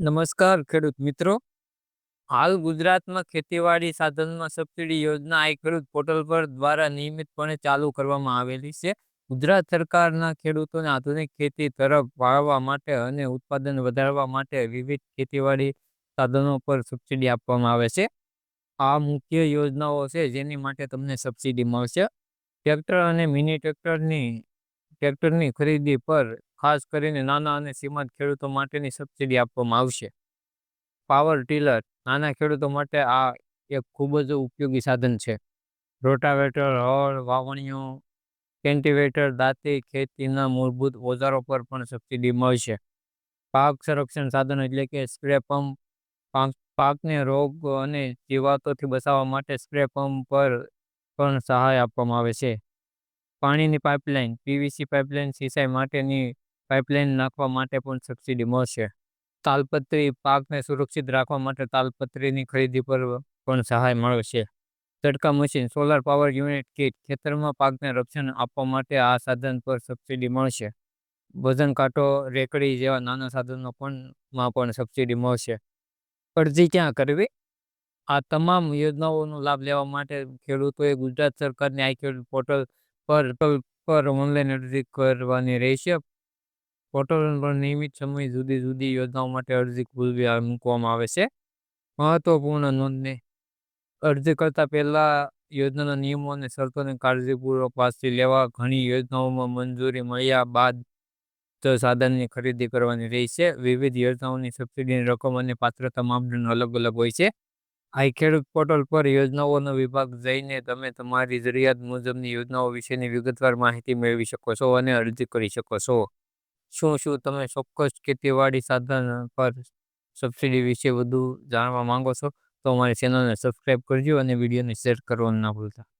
નમસ્કાર, ખેડૂત મિત્રો. હાલ ગુજરાતમાં ખેતીવાડી સાધનમાં સબસિડી યોજના આ ખેડૂત પોર્ટલ પર દ્વારા નિયમિતપણે ચાલુ કરવામાં આવેલી છે. ગુજરાત સરકારના ખેડૂતોને આધુનિક ખેતી તરફ વાળવા માટે અને ઉત્પાદન વધારવા માટે વિવિધ ખેતીવાડી સાધનો પર સબસિડી આપવામાં આવે છે. આ મુખ્ય યોજનાઓ છે, જેની માટે તમને સબસિડી મળશે. ટ્રેક્ટર અને મિની ટ્રેક્ટરની ટ્રેક્ટરની ખરીદી પર ખાસ કરીને નાના અને સીમાંત ખેડૂતો માટેની સબસિડી આપવામાં આવશે. પાવર ટીલર નાના ખેડૂતો માટે આ એક ખૂબ જ ઉપયોગી સાધન છે. રોટાવેટર, હળ, વાવણીઓ, કેન્ટિવેટર, દાંતી, ખેતીના મૂળભૂત ઓજારો પર પણ સબસિડી મળશે. પાક સંરક્ષણ સાધન એટલે કે સ્પ્રે પંપ, પાક, પાકને રોગ અને જીવાતોથી બચાવવા માટે સ્પ્રે પંપ પર પણ સહાય આપવામાં આવે છે. પાણીની પાઇપલાઇન, પીવીસી પાઇપલાઇન સિંચાઈ માટેની પાઇપલાઇન નાખવા માટે પણ સબસિડી મળશે. તાલપત્રી પાકને સુરક્ષિત રાખવા માટે તાલપત્રીની ખરીદી પર પણ સહાય મળશે. તડકા machine, solar power unit kit ખેતરમાં પાકને રક્ષણ આપવા માટે આ સાધન પર સબસિડી મળશે. વજન કાંટો, રેકડી જેવા નાના સાધનો પણ માં પણ સબસિડી મળશે. અરજી ક્યાં કરવી? આ તમામ યોજનાઓનો લાભ લેવા માટે ખેડૂતોએ ગુજરાત સરકારની આઈ ખેડૂત પોર્ટલ પર પર ઓનલાઈન અરજી કરવાની રહેશે. પોર્ટલ પર નિયમિત સમય જુદી જુદી યોજનાઓ માટે અરજી ખુલવી મૂકવામાં આવે છે. મહત્વપૂર્ણ નોંધને અરજી કરતા પહેલા યોજનાના નિયમો અને શરતોને કાળજીપૂર્વક વાંચી લેવા. ઘણી યોજનાઓમાં મંજૂરી મળ્યા બાદ તો સાધનની ખરીદી કરવાની રહેશે. વિવિધ યોજનાઓની સબસિડીની રકમ અને પાત્રતા માપદંડ અલગ અલગ હોય છે. આ ખેડૂત પોર્ટલ પર યોજનાઓનો વિભાગ જઈને તમે તમારી જરૂરિયાત મુજબની યોજનાઓ વિશેની વિગતવાર માહિતી મેળવી શકો છો અને અરજી કરી શકો છો. શું શું તમે ચોક્કસ ખેતીવાડી સાધન પર સબસિડી વિશે વધુ જાણવા માંગો છો? તો અમારી ચેનલને સબસ્ક્રાઈબ કરજો અને વિડીયોને શેર કરવાનું ના ભૂલતા.